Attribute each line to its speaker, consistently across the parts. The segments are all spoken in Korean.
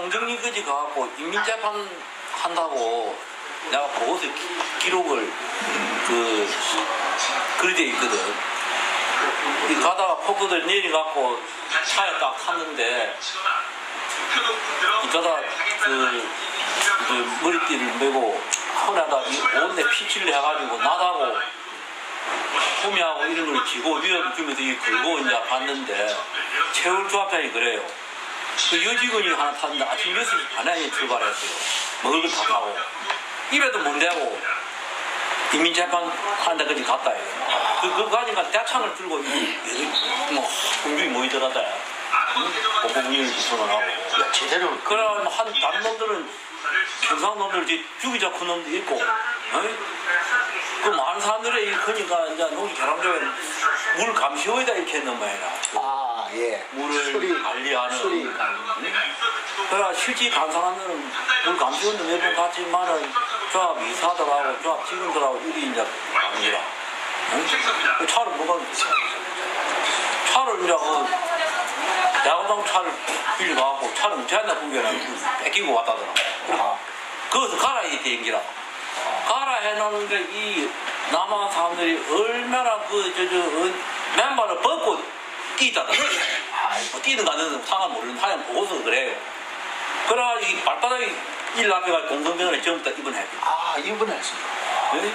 Speaker 1: 총정리까지 가갖고 인민재판 한다고 내가 보고서 기- 기록을 그 그려져 있거든. 이 가다가 폭우들 내려갖고 차에 딱 탔는데 이가다 그, 그 머리띠를 메고 혼에다 온데 피칠을 해가지고 나다고 호미하고 이런 걸 쥐고 위협 주면서 이 걸고 이제 갔는데 채울 조합장이 그래요. 그 여직원이 하나 탔는데 아침 6시 반에 출발했어요. 먹을 걸다 타고. 입에도 못 대고 인민재판 하는 데까지 갔다 해요. 그, 그 가니까 대창을 들고 이- 뭐 공중이 모이더라다. 공공위를 구성을 하고.
Speaker 2: 야, 제대로
Speaker 1: 그래, 한, 다른 놈들은, 경상 놈들, 이제 죽이자 큰 놈도 있고, 어이? 그 많은 사람들이, 그러니까, 이제, 농지 개랑조에 물 감시호에다 이렇게 했는 모양이라.
Speaker 2: 아, 예.
Speaker 1: 물을
Speaker 2: 수리,
Speaker 1: 관리하는.
Speaker 2: 수리.
Speaker 1: 그래, 실제 간사하면은 물 감시원도 몇 번 갔지만은, 조합 이사들하고, 조합 직원들하고, 이리 이제, 아니라. 응? 그 차를 뭐가, 차를 이제, 그, 야구장 차를 빌려가고 차를 운전한다 보기에는 뺏기고 왔다더라.
Speaker 2: 아,
Speaker 1: 거기서 가라 이 비행기라. 해놓는데 이 남한 사람들이 얼마나 그 저 저 맨발을 벗고 뛰다더라. 뭐 뛰는 가는 상황 모르는 하얀 보고서 그래요. 그래가 이 발바닥이 일 앞에가 공성병원에 전부 다 입원해.
Speaker 2: 아, 이분했습니다.
Speaker 1: 네?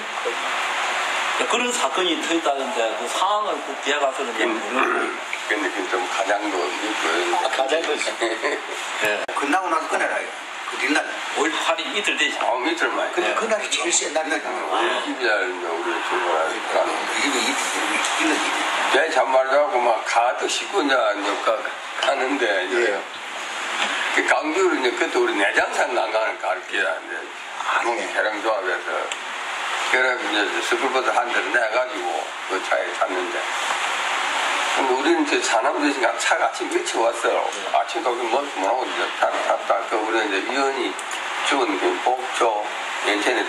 Speaker 1: 그런 사건이 터졌다는데 그 상황을 꼭 기해 가서는 모르는
Speaker 3: 근데 그좀 가장도 있고.
Speaker 2: 아, 가장도 있어.
Speaker 1: 예.
Speaker 4: 끝나고 나서 꺼내라. 이거. 그 뒷날.
Speaker 1: 5월 8일 이틀 되지.
Speaker 3: 아, 이틀 만에.
Speaker 2: 근데
Speaker 1: 네.
Speaker 2: 그날이 제일 센
Speaker 3: 집이야, 이제 우리 출발하니까.
Speaker 4: 이게 있는 일.
Speaker 3: 내 잔말하고 막 가도 씻고 이제 가, 가는데, 이제.
Speaker 2: 예.
Speaker 3: 그 강주를 이제 그때 우리 내장산 난간을 갈게요. 이제. 한국 계량조합에서. 그래, 이제 스쿨버스 한 대를 내가지고 그 차에 탔는데. 근데 우리는 이제 사남도시니까 차가 아침 일찍 왔어요. 아침 거기 뭐, 뭐라고 이제 탔다. 그 우리는 이제 위원이 죽은 그 복조, 연천에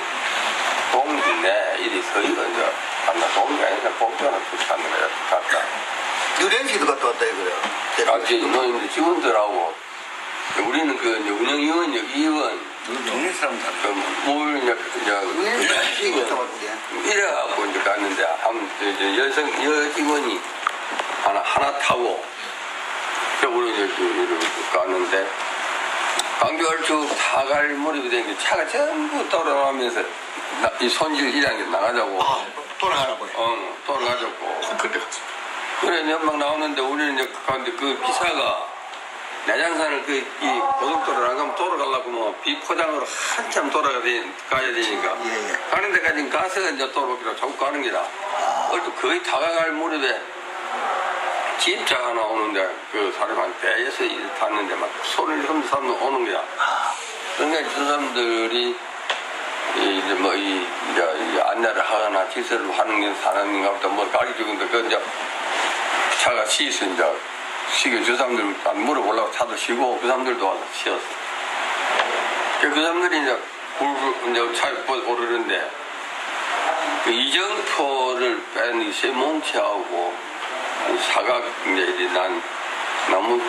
Speaker 3: 동지네, 이리 서이가 이제 간다. 동지가 아니라 복조는 탔는 거야. 갔다.
Speaker 4: 유렌씨도 갔다 왔다 이거요.
Speaker 3: 같이 노인들 직원들하고 우리는 그 이제 운영위원, 이원,
Speaker 4: 동네 사람 다.
Speaker 3: 그뭘 이제 이제. 이래갖고 이제 갔는데 한 이제 여성 여 직원이 하나 하나 타고 그 우리 이제 그 이렇게 갔는데 강주를 쭉다갈 무렵이 되니까 차가 전부 돌아가면서 나- 이 손질 일하는 게 나가자고
Speaker 2: 아, 돌아가라고요.
Speaker 3: 어 돌아가자고
Speaker 2: 그때 갔어.
Speaker 3: 그래 연막 나오는데 우리는 이제 가는데 그 기사가 내장산을 그 이 고속도로를 안 가면 돌아가려고 뭐 비포장으로 한참 돌아가야 가야 되니까
Speaker 4: 예, 예.
Speaker 3: 가는 데까지 가서 이제 돌아오기로 자꾸 가는 기다. 그래도 거의 다가갈 무렵에 진짜 하나 오는데 그 사람한테 에서 일 탔는데 막 손을 흔들 사람 오는 거야. 그러니까 저 사람들이 이 이제 뭐 이 이제 이 안내를 하거나 질서를 하는 게 사람인가 보다 뭐 가르치는데 그 이제 차가 시서 이제 시계 저 사람들 안 물어보려고 차도 쉬고 그 사람들도 와서 쉬었어. 그 사람들이 이제 굴 이제 차에 오르는데 그 이정표를 뺀 쇠뭉치하고 이 사각 이제 이난 나무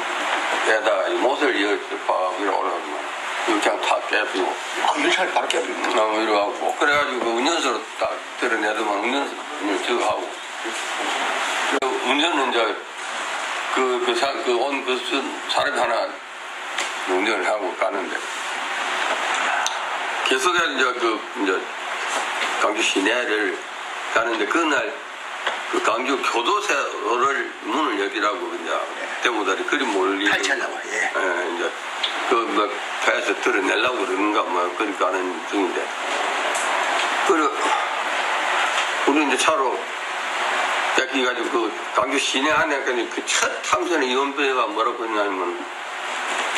Speaker 3: 에다가 이 못을 이어 박 위로 올라가면 그냥 다 깨비고.
Speaker 2: 아, 일차를 바로 깨버려.
Speaker 3: 나무 위로 하고. 그래가지고 그 운전수로 딱 드러내더만 운전수를 저거 하고. 그 운전은 이제 그, 그, 사, 그, 온, 그, 수- 사람이 하나 운전을 하고 가는데, 계속해서 이제 그, 이제, 강주 시내를 가는데, 그날, 그 강주 교도소를 문을 열기라고, 이제, 대구다리 그리 몰리.
Speaker 2: 탈취하려고, 예.
Speaker 3: 예, 이제, 그, 뭐, 배에서 드러내려고 그러는가, 뭐, 그러니까 하는 중인데. 그래, 우리 이제 차로 뺏기가지고 그 강주 시내 안에 그첫 탐선의 이원배가 뭐라고 했냐면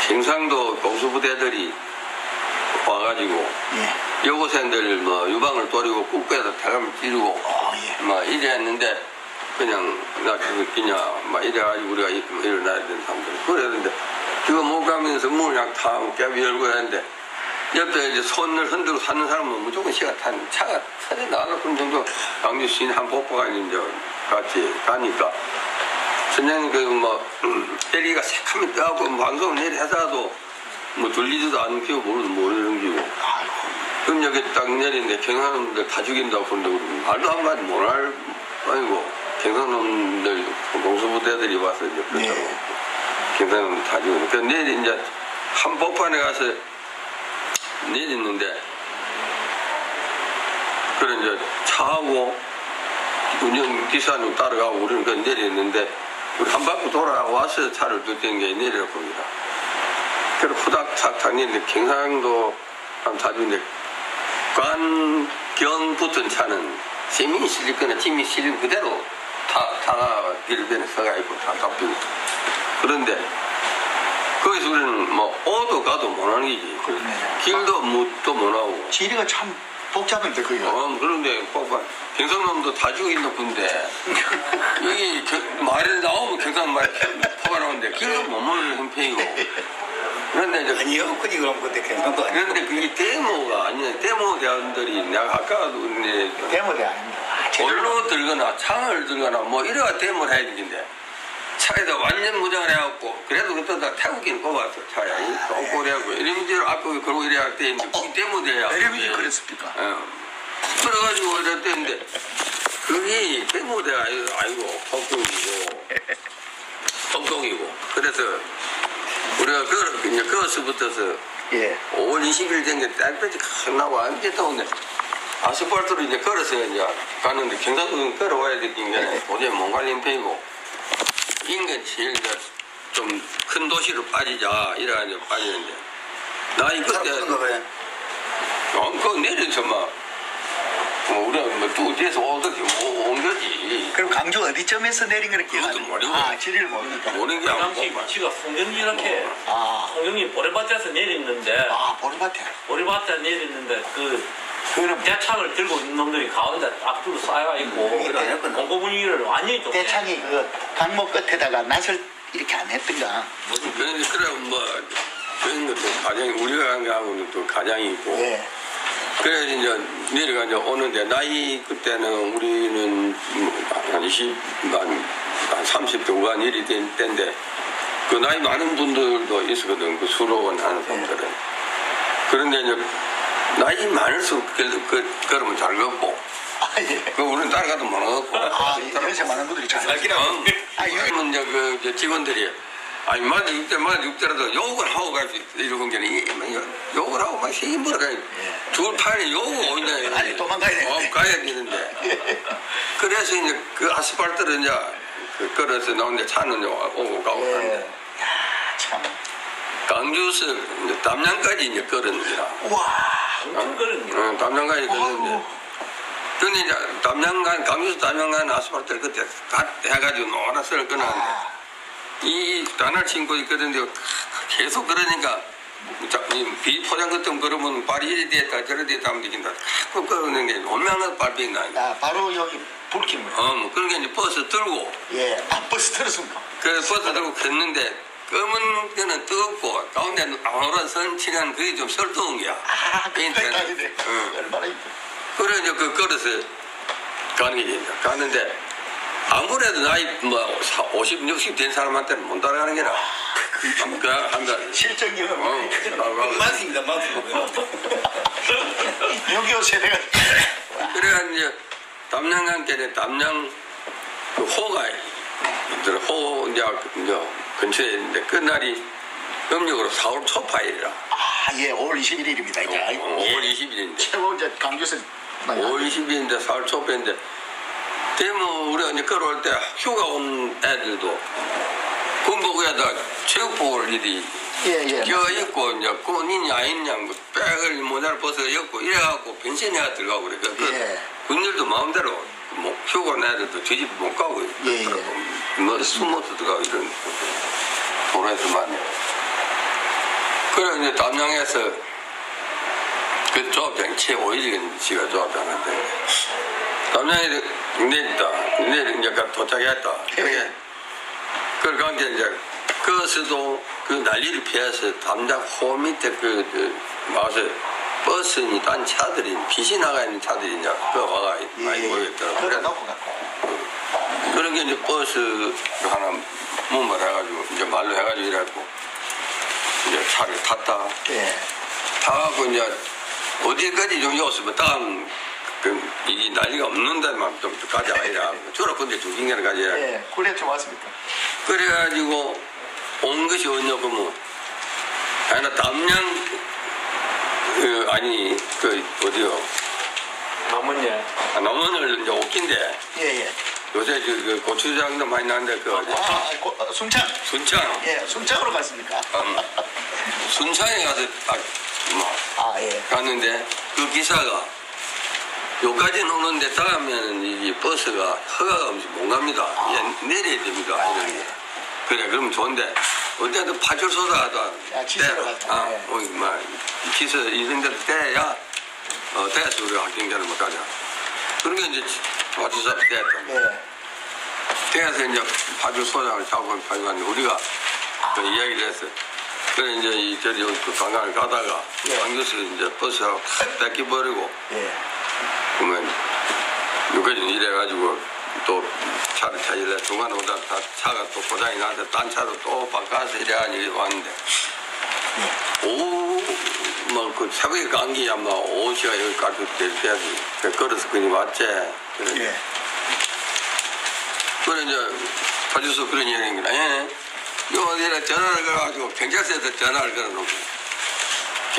Speaker 3: 경상도 공수부대들이 와가지고
Speaker 2: 예.
Speaker 3: 여고생들 뭐 유방을 또리고 국배에다 대감을 찌르고
Speaker 2: 아, 예.
Speaker 3: 막 이래 했는데 그냥 나 죽었기냐 막 이래가지고 우리가 일- 일어나야 되는 사람들 그랬는데 그거 못 가면서 문을 그냥 다 깨비 열고 했는데 옆에 이제 손을 흔들고 사는 사람은 무조건 시가 타는 차가 터져 나가는 정도 강주 시내 한 복부가 이제 같이 가니까 선생님 그뭐 때리기가 새카면 떠갖고 방송을 내리 해서도 뭐 들리지도 않는 기고 모르는 모르는 기고.
Speaker 2: 아이고.
Speaker 3: 그럼 여기 딱 내리는데 경상놈들 다 죽인다고 그런데 우리 말도 한마디 못할 아니고 경상놈들 공수부대들이 와서 이제 그렇다고
Speaker 2: 네.
Speaker 3: 경상놈들 다 죽이고 그 내일 이제 한복판에 가서 내렸는데 그래 이제 차하고 운영 기사님 따라가고 우리는 그 내렸는데 우리 한 바퀴 돌아와서 차를 두던 게 내려 봅니다. 그래 후닥 탁탁 내는데 경상도 한 타주인데 관경 붙은 차는 시민이 실릴 거나 팀이 실린 그대로 타, 타가 길변에 서가 있고 다 잡히고 그런데 거기서 우리는 뭐 오도 가도 못하는
Speaker 2: 그러네.
Speaker 3: 길도 묻도 못하고.
Speaker 2: 지리가 참 복잡한데 그게.
Speaker 3: 어, 그런데 꼭봐. 경상남도 다 죽인다 군데. 여기 겨- 말이 나오면 경상 말이 포가 나오는데 길도 못 모르는 형편이고 그런데 이제
Speaker 4: 아니요. 그니 그럼 그때 아니요.
Speaker 3: 그런데 그게 데모가 아니야. 데모 대원들이 내가 아까도 이제
Speaker 2: 대모대 아닙니다. 아, 제대로.
Speaker 3: 볼로 들거나 창을 들거나 뭐 이래가 데모를 해야 되는데 차에다 완전 무장을 해갖고 그래도 그때 다 태우기는 꼽았어 차에 꼬꼬리하고 이름지를 앞에 걸고 이래야 되는데 그게 데모돼야
Speaker 2: 에레미지 그랬습니까?
Speaker 3: 어. 그래가지고 이랬는데 그게 데모 대가 아니고 폭동이고 폭동이고 그래서 우리가 그 이제 그것부터서
Speaker 2: 예.
Speaker 3: 5월 20일 된게 딸빼지 끝나고 완전 더운데. 아스팔트로 이제 걸어서 이제 가는데 경상도는 걸어와야 되는 게 도저히 못 갈린 편이고. 인간 제일 좀큰 도시로 빠지자 이래가 이제 빠지는데. 나이
Speaker 4: 그런가 봐요.
Speaker 3: 어, 그거 내려서 막 뭐, 우리가 뭐또 뒤에서 오듯이 오- 온 거지
Speaker 2: 그럼 강주 어디쯤에서 내린 거를 기억
Speaker 3: 그것도 모르고.
Speaker 2: 아, 지리를 모르니까.
Speaker 3: 오는 게
Speaker 1: 그
Speaker 3: 아니고
Speaker 1: 당시 위치가 송정리 이렇게
Speaker 2: 아,
Speaker 1: 송정리 보리밭에서 내렸는데
Speaker 2: 아, 보리밭에.
Speaker 1: 보리밭에 내렸는데 그
Speaker 2: 그럼
Speaker 1: 대창을 들고 있는 놈들이 가운데 앞뒤로 쌓여 있고
Speaker 4: 이거 아니었구나.
Speaker 1: 공고 분위기를 완전히 좀
Speaker 2: 대창이 그 강목 끝에다가 낫을 이렇게 안 했던가.
Speaker 3: 그래 그래 뭐 그런 것도 가장 우리가 간 거하고는 또 가장이 있고
Speaker 2: 예.
Speaker 3: 그래 이제 내려가 이제 오는데 나이 그때는 우리는 한 20, 한, 한 30대 후반 일이 된 때인데 그 나이 많은 분들도 있었거든 그 수로원 하는 사람들은. 그런데 이제 나이 많을수록 그, 그 걸으면 잘 걷고.
Speaker 2: 아, 예.
Speaker 3: 그 우리는 따라가도 못 걷고.
Speaker 2: 아, 연세 많은 분들이 잘.
Speaker 3: 어,
Speaker 2: 아, 여기-
Speaker 3: 그러면 이제 그 이제 직원들이 아니 만 6대 만 6대라도 욕을 하고 갈수 이러는 게 아니라 욕을 하고 막 힘들어 가야 죽을 판에 욕을 오냐
Speaker 2: 아니, 도망가야 돼.
Speaker 3: 어, 가야 되는데. 그래서 이제 그 아스팔트를 이제 그 걸어서 나오는데 차는 이제 오고 가고
Speaker 2: 예.
Speaker 3: 하는데
Speaker 2: 야, 참.
Speaker 3: 강주에서 이제 담양까지 이제 걸었는데.
Speaker 2: 와.
Speaker 1: 엄청 그런 거
Speaker 3: 어, 담양까지 걸었는데. 근데 이제 담양간 강주에서 담양간 아스팔트를 그때 다 해가지고 노랗을 끊었는데
Speaker 2: 아,
Speaker 3: 이 단을 친구 있거든요. 계속 그러니까 비포장 같은 거 그러면 발이 이리 됐다 저리 됐다 하면 되긴다. 자꾸 그러는 게 얼마나 발병이 나.
Speaker 2: 야, 바로 여기 거.
Speaker 3: 어, 뭐 그런 게 이제 버스 들고
Speaker 2: 예. 아, 버스 들었습니까?
Speaker 3: 그래서 버스 들고 갔는데 검은 거는 뜨겁고 가운데 노란 선 칠한 그게 좀 설득한 거야.
Speaker 2: 아, 그. 백달이네.
Speaker 3: 응.
Speaker 2: 얼마나 이뻐.
Speaker 3: 그래 이제 그 걸어서 가는 게 이제 가는데 아무래도 나이 뭐 50, 60 된 사람한테는 못 따라가는 게나. 그 한다.
Speaker 2: 실전 경험.
Speaker 3: 어, 나가.
Speaker 4: 맞습니다. 맞습니다.
Speaker 2: 6.25 세대가.
Speaker 3: 그래가 이제 담양한테는 담양 그 호가 있더라. 호 이제, 이제 근처에 있는데 그날이 음력으로 4월 초파일이라.
Speaker 2: 아, 예, 5월 21일입니다. 이제.
Speaker 3: 어, 5월 20일인데.
Speaker 2: 최고 이제 강주에서
Speaker 3: 5월 20일인데 4월 초파인데 대모 우리가 이제 걸어올 때 휴가 온 애들도 군복에다 체육복을 이리
Speaker 2: 예, 예.
Speaker 3: 껴 입고 이제 꼰이냐 아니냐 뭐 백을 모자를 벗어 입고 이래갖고 pension에가 들어가고 그래. 그
Speaker 2: 예.
Speaker 3: 군일도 마음대로 뭐 휴가 내도 뒤집 못 가고
Speaker 2: 예, 예.
Speaker 3: 뭐 숨어서 들어가고 이런 도로에서만 그래 이제 담양에서 그 조합장 최 오일이 씨가 조합장한테 담양에 내렸다 내리 이제 가- 도착했다 그게 그 관계 이제 그것도 그 난리를 피해서 담장 호 밑에 그, 그 와서 버스니 딴 차들이 빛이 나가 있는 차들이 이제 그 와가
Speaker 2: 예,
Speaker 3: 많이
Speaker 2: 예.
Speaker 3: 모여있더라고
Speaker 2: 그래 놓고 갔고.
Speaker 3: 그런 게 이제 버스 하나 문말 해가지고 이제 말로 해가지고 이래갖고 이제 차를 탔다.
Speaker 2: 예.
Speaker 3: 타고 이제 어디까지 좀 왔으면 다음 그, 이 난리가 없는 데만 좀 가자 이라 주로 근데 중진계를 가자
Speaker 2: 예. 굴에 좀 왔습니까?
Speaker 3: 그래가지고 온 것이 어디냐고 뭐 하나 담양 그 아니 그 어디요
Speaker 1: 남은예.
Speaker 3: 아, 남원을 이제 옷긴데
Speaker 2: 예, 예.
Speaker 3: 요새 그, 그 고추장도 많이 나는데 그 어디
Speaker 2: 아, 고, 어, 순창.
Speaker 3: 순창
Speaker 2: 예, 순창으로 갔습니까?
Speaker 3: 음, 순창에 가서 딱 뭐,
Speaker 2: 아, 예.
Speaker 3: 갔는데 그 기사가 여기까지는 오는데 다음에는 이 버스가 허가가 없이 못 갑니다. 예, 내려야 됩니다. 이러는데. 그래, 그러면 좋은데, 어쨌든 파출소다.
Speaker 2: 아, 지사로 갔다.
Speaker 3: 아,
Speaker 2: 예.
Speaker 3: 어, 막, 기사 이런 데를 떼야, 어, 떼서 우리가 학경자를 못 가자. 그러게 이제 파출소 앞에 떼었다.
Speaker 2: 예.
Speaker 3: 그래서 이제 파주소장을 잡고 가지고 우리가 그 이야기를 했어요. 그래 이제 이 저리 그 관광을 가다가
Speaker 2: 예.
Speaker 3: 광주에서 이제 버스하고 탁 뺏겨버리고
Speaker 2: 예.
Speaker 3: 그러면 여기까지 이래가지고 또 차를 타길래 중간에 오다 다 차가 또 고장이 나서 딴 차로 또 바꿔서 이래가지고 왔는데 오후 뭐그 새벽에 간게 아마 오후 시간 여기까지 돼야지 걸어서 그냥 왔지 그래.
Speaker 2: 예.
Speaker 3: 그래 이제 파주소 그런 이야기인 거야. 예. 요 어디에 전화를 걸어가지고 경찰서에서 전화를 걸어놓고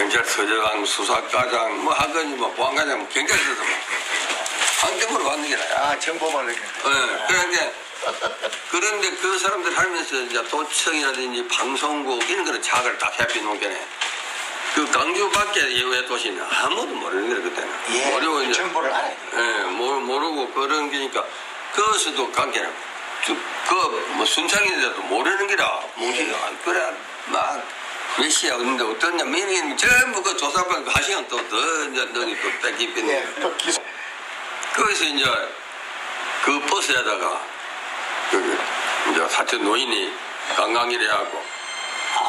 Speaker 3: 경찰서장, 수사과장, 뭐 하거니 뭐 보안과장, 뭐 경찰서에서 뭐 한경으로 받는 게 나야.
Speaker 2: 아, 정보만 이렇게.
Speaker 3: 예. 그런데 그런데 그 사람들 하면서 이제 도청이라든지 방송국 이런 거는 자각을 다 해피 놓게네. 그 강주 밖에 예외 도시는 아무도 모르는 거야 그때는.
Speaker 2: 예.
Speaker 3: 모르고 이제
Speaker 2: 정보를 알아야 돼.
Speaker 3: 예, 모르, 모르고 그런 게니까 그것도 관계는 그뭐 순창인데도 모르는 기라 뭐지 아, 그래 막 몇 시야 근데 어떠냐 미니 전부 그 조사받고 한 시간 또더 이제 너희 또 뺏기
Speaker 2: 예.
Speaker 3: 뺐네
Speaker 2: 또 기소.
Speaker 3: 거기서 이제 그 버스에다가 그 이제 사촌 노인이 관광이래 하고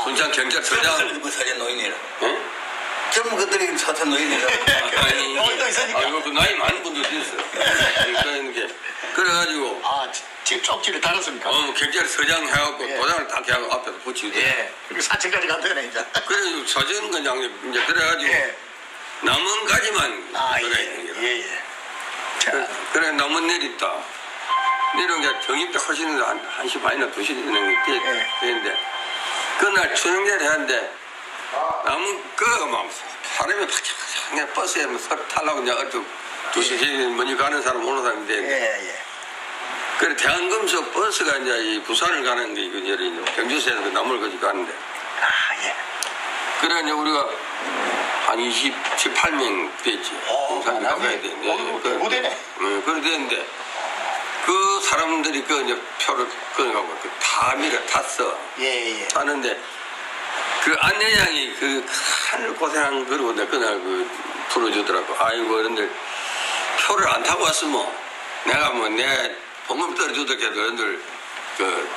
Speaker 3: 순창 경찰서장
Speaker 4: 그 사전 노인이라.
Speaker 3: 예?
Speaker 4: 젊은 것들이 사전 노인이라.
Speaker 3: 아니,
Speaker 2: 있으니까.
Speaker 3: 아이고, 그 나이 많은 분들도 있어요. 그래가지고
Speaker 2: 아, 지- 쪽지를 달았습니까?
Speaker 3: 어, 경찰 서장 해갖고
Speaker 2: 예.
Speaker 3: 도장을 딱 해갖고 앞에 붙이고
Speaker 2: 예. 그리고 4층까지 간다네, 이제.
Speaker 3: 그래가지고 사전 그냥 이제 그래가지고
Speaker 2: 예.
Speaker 3: 남은 가지만
Speaker 2: 아,
Speaker 3: 그래
Speaker 2: 예. 예, 예. 자,
Speaker 3: 그래, 그래 남은 내렸다 내려온 게 정입대 하시는데 한, 한시 반이나 두시 되는 게
Speaker 2: 예.
Speaker 3: 되는데 그날 추영제를 했는데 남은 그가 막 사람이 팍팍 버스에 뭐 서로 타려고 이제 어쩌고 두시 먼저 가는 사람 오는 사람인데
Speaker 2: 예, 예.
Speaker 3: 그래 대한금속 버스가 이제 이 부산을 가는 게 이거 이제 경주시에서 그 나물 거지 가는데
Speaker 2: 아, 예.
Speaker 3: 그래 이제 우리가 한 28명 됐지.
Speaker 2: 오,
Speaker 3: 공산이. 가봐야 돼.
Speaker 2: 오, 대부대네.
Speaker 3: 네, 그래 됐는데 그 사람들이 그 이제 표를 끊어가고 그다 밀어 탔어.
Speaker 2: 예, 예.
Speaker 3: 하는데 그 안내장이 그 하늘 고생한 그러고 내가 그날 그 풀어주더라고. 아이고 그런데 표를 안 타고 왔으면 내가 뭐내 봉급 떨어주더라도 그런들 그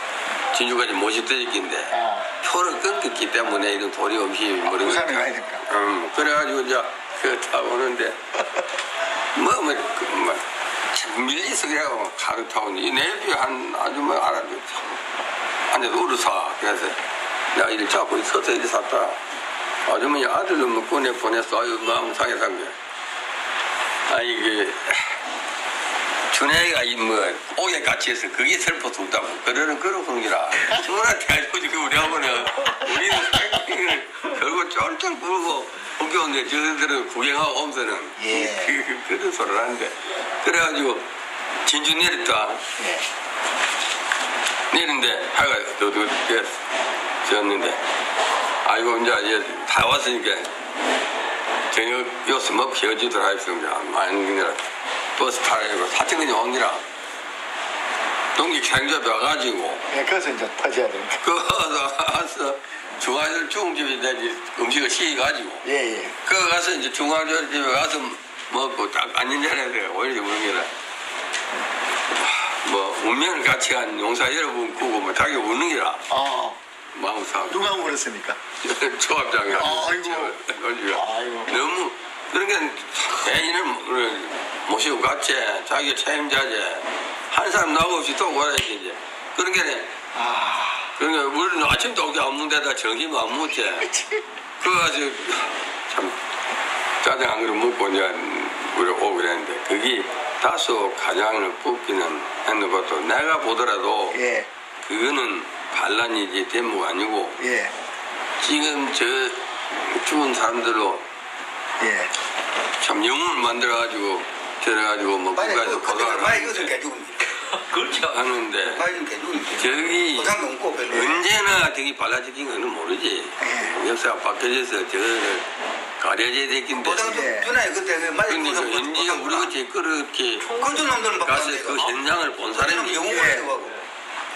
Speaker 3: 진주까지 드릴긴데
Speaker 2: 아.
Speaker 3: 표를 끊겼기 때문에 이런 돈이 없이 모르는
Speaker 2: 부산에
Speaker 3: 거야.
Speaker 2: 가야 되니까.
Speaker 3: 음, 그래가지고 이제 그 타고 오는데 뭐, 뭐, 그, 뭐, 참 밀리서 그래고 가루 타고 이 내비 한 아줌마 알아도 앉아서 울어서 그래서 내가 이를 잡고 서서 이리 샀다. 아주머니 아들을 뭐 꺼내 보냈어. 아유, 마음 상해 산 거야. 아이, 그, 준혜가 이 뭐, 옥에 같이 해서 그게 슬퍼서 웃다고. 그러는 그런 분이라. 저한테 알고 그 우리 하고는, 우리는 생각을 결국 쫄쫄 부르고, 웃겨오는데 저들은 구경하고 오면서는,
Speaker 2: 예.
Speaker 3: 그, 그, 그런 소리를 하는데. 그래가지고, 진주 내렸다.
Speaker 2: 예.
Speaker 3: 내는데 하가 너도 졌는데 아이고 이제 이제 다 왔으니까 저녁 요스 먹 키워주더라 했습니다 많은 그냥 버스 타고 그냥 옵니다 동기 경접에 와가지고
Speaker 2: 예, 그래서 이제 터져야 됩니다.
Speaker 3: 거기서 가서 중화절 중집에 이제 음식을 시켜가지고
Speaker 2: 예, 예.
Speaker 3: 그 가서 이제 중화절 집에 가서 먹고 딱 앉은 자리에 오히려 모르는 게라 뭐 운명을 같이 한 용사 여러분 꾸고 뭐 자기 우는 게라
Speaker 2: 어,
Speaker 3: 마음 상하고
Speaker 2: 누가 울었습니까?
Speaker 3: 조합장이
Speaker 2: 아이고. 아이고.
Speaker 3: 너무 게 애인을 모시고 갔지? 자기가 책임자지. 한 사람 나고 없이 또 오라야지 이제. 게
Speaker 2: 아,
Speaker 3: 그러니까 우리는 아침도 오게 안 먹는데다 점심 안 먹지. 그래가지고 참 짜장 한 그릇 먹고 이제 우리 오고 그랬는데 그게 다소 가장을 뽑기는 했는 것도 내가 보더라도
Speaker 2: 예,
Speaker 3: 그거는 반란이지 대목 아니고
Speaker 2: 예,
Speaker 3: 지금 저 죽은 사람들로
Speaker 2: 예.
Speaker 3: 참 영웅을 만들어가지고 들어가지고 뭐
Speaker 4: 빨리
Speaker 3: 국가에서
Speaker 4: 그
Speaker 3: 보도를
Speaker 4: 많이 이것을 개죽은
Speaker 1: 그렇죠.
Speaker 3: 하는데
Speaker 4: 좀 개죽은
Speaker 3: 저기
Speaker 4: 보상도 없고 별로
Speaker 3: 언제나 저기 발라지긴 거는 모르지.
Speaker 2: 예.
Speaker 3: 역사가 바뀌어져서 저거를 가려져야 되긴 데.
Speaker 4: 보상도
Speaker 2: 예.
Speaker 4: 주나요 그때 그 많이
Speaker 3: 근데 그 현지가 우리 같이 그렇게
Speaker 4: 놈들은
Speaker 3: 가서 그 현장을 본 사람이
Speaker 4: 영웅을
Speaker 2: 예.
Speaker 4: 해가고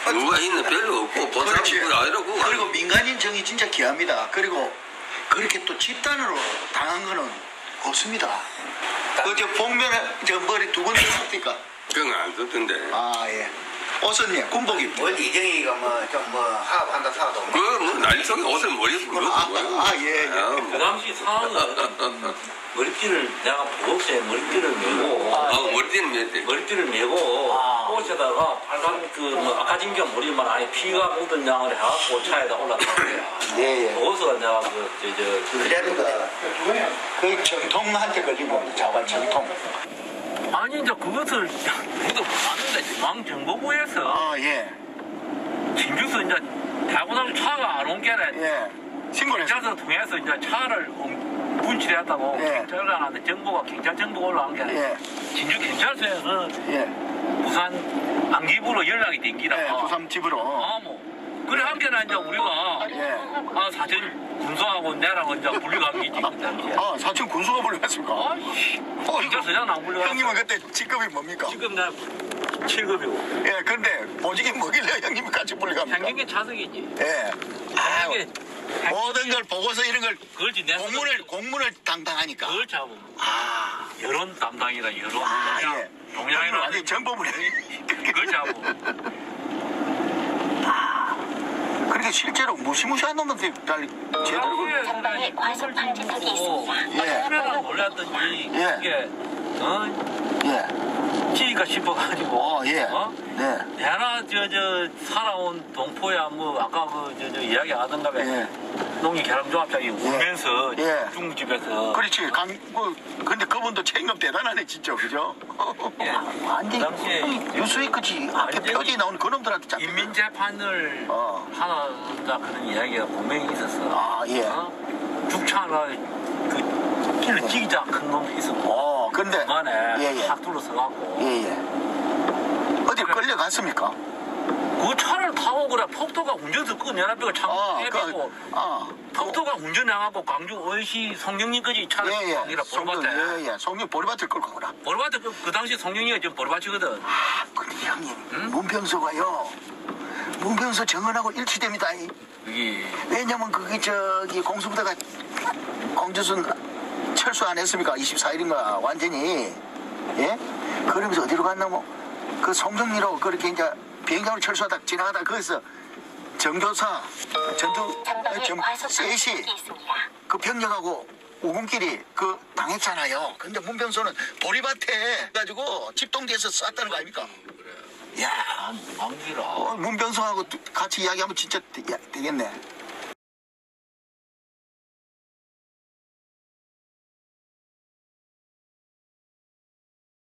Speaker 3: 누가 있는 별로 없고 본 사람
Speaker 2: 그렇지.
Speaker 3: 그걸 아니라고.
Speaker 2: 그리고 민간인 정이 진짜 귀합니다. 그리고 그렇게 또 집단으로 당한 거는 없습니다. 어제 복면에 저 머리 두번 썼습니까?
Speaker 3: 그건 안 썼던데.
Speaker 2: 아 예. 옷은요 군복입니다.
Speaker 4: 뭘 이정희가 뭐좀뭐 하합한다 사도 뭐
Speaker 3: 그뭐 난리 속에 옷을 머리에 불고
Speaker 2: 아, 아, 예, 예.
Speaker 1: 그 당시 상황은 머리띠를 내가 보고서에 머리띠를 메고
Speaker 3: 아, 머리띠는 몇 대.
Speaker 1: 머리띠를 메고
Speaker 2: 아.
Speaker 1: 옷에다가 빨간 그뭐 아카진겨 머리만 아예 피가 묻은 양을 해갖고 차에다 올랐단 말이야.
Speaker 2: 예, 예.
Speaker 1: 거기서 내가 그저저
Speaker 4: 그래도
Speaker 2: 그 정통한테 걸린 겁니다. 자관 정통.
Speaker 1: 아니 이제 그것을 우리도 봤는데 중앙정보부에서
Speaker 2: 아 예.
Speaker 1: 진주서 이제 대구당 차가 안 온 게래
Speaker 2: 예. 신고를 했어.
Speaker 1: 경찰서 통해서 이제 차를 음, 분실했다고
Speaker 2: 예.
Speaker 1: 경찰관한테 정보가 경찰 정보가 올라온 게
Speaker 2: 예.
Speaker 1: 진주 경찰서에서는
Speaker 2: 예.
Speaker 1: 부산 안기부로 연락이 댕기라.
Speaker 2: 예. 부산 집으로.
Speaker 1: 아 뭐. 그래 한게나 이제 우리가
Speaker 2: 예.
Speaker 1: 아 사전 군수하고 내랑 이제 분리관계지 그 당시에.
Speaker 2: 아 사촌 군수가 불려갔습니까?
Speaker 1: 아이씨. 경찰서장 안 불려갔어.
Speaker 2: 형님은 그때 직급이 뭡니까?
Speaker 1: 지금 나 7급이고
Speaker 2: 예. 근데 보직이 뭐길래 형님이 같이 불려갑니까?
Speaker 1: 행정계 차석이지.
Speaker 2: 예. 아, 모든 걸 보고서 이런 걸
Speaker 1: 그렇지 내
Speaker 2: 공문을 공문을 당당하니까.
Speaker 1: 그걸 잡으면
Speaker 2: 아.
Speaker 1: 여론 담당이라 여론
Speaker 2: 아,
Speaker 1: 동양
Speaker 2: 예.
Speaker 1: 동양이라
Speaker 2: 아니 정보부네.
Speaker 1: 그걸 잡으면
Speaker 2: 그렇게 실제로 무시무시한 놈한테 달리 제대로 그-
Speaker 5: 전방에 과속 방지턱이 있습니다.
Speaker 2: 예.
Speaker 1: 처음에는 몰랐더니
Speaker 2: 예.
Speaker 1: 이게 어
Speaker 2: 예.
Speaker 1: 찌가 싶어가지고
Speaker 2: 어, 예.
Speaker 1: 어?
Speaker 2: 네.
Speaker 1: 내가 저저 살아온 동포야 뭐 아까 그저 저 이야기 하던가 봐
Speaker 2: 예.
Speaker 1: 농민 계량조합장이 울면서
Speaker 2: 예.
Speaker 1: 중집에서
Speaker 2: 그렇지. 강, 그, 근데 그분도 책임감 대단하네, 진짜. 그죠?
Speaker 1: 예.
Speaker 2: 완전히.
Speaker 1: 그 당시에
Speaker 2: 뉴스위크지. 앞에
Speaker 1: 완전히
Speaker 2: 표지 나오는 그놈들한테 잡
Speaker 1: 인민재판을
Speaker 2: 어.
Speaker 1: 하나 그런 이야기가 분명히 있었어.
Speaker 2: 아, 예.
Speaker 1: 어? 죽차 하나 그 길을 찌기자 큰 놈이 있었고
Speaker 2: 어, 근데.
Speaker 1: 중간에
Speaker 2: 예, 예.
Speaker 1: 확 둘러서갖고
Speaker 2: 예, 예. 어디 끌려갔습니까?
Speaker 1: 그 차를 타고 그래 폭도가 운전수 끄 연합비가 차고
Speaker 2: 아,
Speaker 1: 빼고
Speaker 2: 그, 아.
Speaker 1: 폭도가 운전해갖고 광주 어시 성령님까지 차를
Speaker 2: 예, 예.
Speaker 1: 타기라
Speaker 2: 송경,
Speaker 1: 보르밭에
Speaker 2: 예, 예. 송경 보리밭을 끌고 가구나.
Speaker 1: 보르밭에 그, 그 당시 성령이가 지금 보르밭이거든
Speaker 2: 아, 근데 형님. 문평서가요. 문평서 정언하고 일치됩니다. 이.
Speaker 1: 여기
Speaker 2: 왜냐면 그게 저기 공수부대가 공주순 철수 안 했습니까? 24일인가 완전히 예? 그러면서 어디로 갔나 뭐그 송정리로 그렇게 이제 비행장으로 철수하다 지나가다 거기서 정교사 전투
Speaker 5: 전방에
Speaker 2: 점
Speaker 5: 과속
Speaker 2: 셋이
Speaker 5: 방지턱이 있습니다.
Speaker 2: 그 병력하고 우군끼리 그 당했잖아요. 근데 문병소는 보리밭에 가지고 집동대에서 쐈다는 거 아닙니까? 야,
Speaker 1: 왕기라
Speaker 2: 어, 문병소하고 같이 이야기하면 진짜 되- 야, 되겠네.